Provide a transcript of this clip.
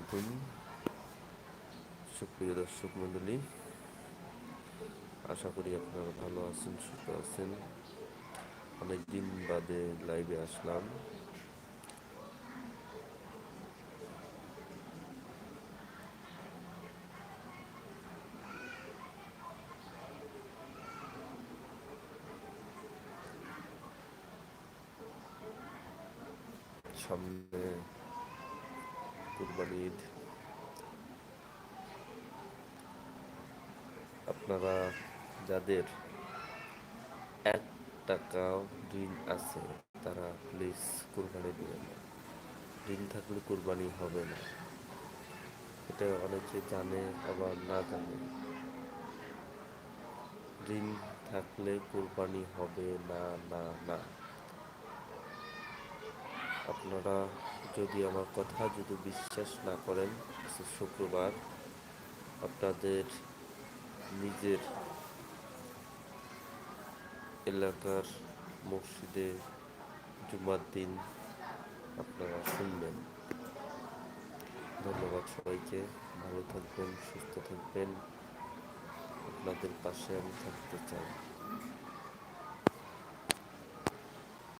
আলাইকুম সুপ্রিয় দর্শক মণ্ডলী, আশা করি আপনারা ভালো আছেন, সুস্থ আছেন। অনেক দিন বাদে লাইভে আসলাম। সামনে কুরবানি ঈদ আপনারা যাদের এক টাকা ঋণ আছে, তারা প্লিজ কুরবানি দিবেন না। ঋণ থাকলে কুরবানি হবে না। এটা অনেকে জানে, আবার না জানে। ঋণ থাকলে কুরবানি হবে না না না। আপনারা যদি আমার কথা যদি বিশ্বাস না করেন শুক্রবার, আপনাদের নিজের এলাকার মসজিদে জুমার দিন আপনারা শুনবেন। ধন্যবাদ সবাইকে। ভালো থাকবেন, সুস্থ থাকবেন। আপনাদের পাশে আমি থাকতে চাই।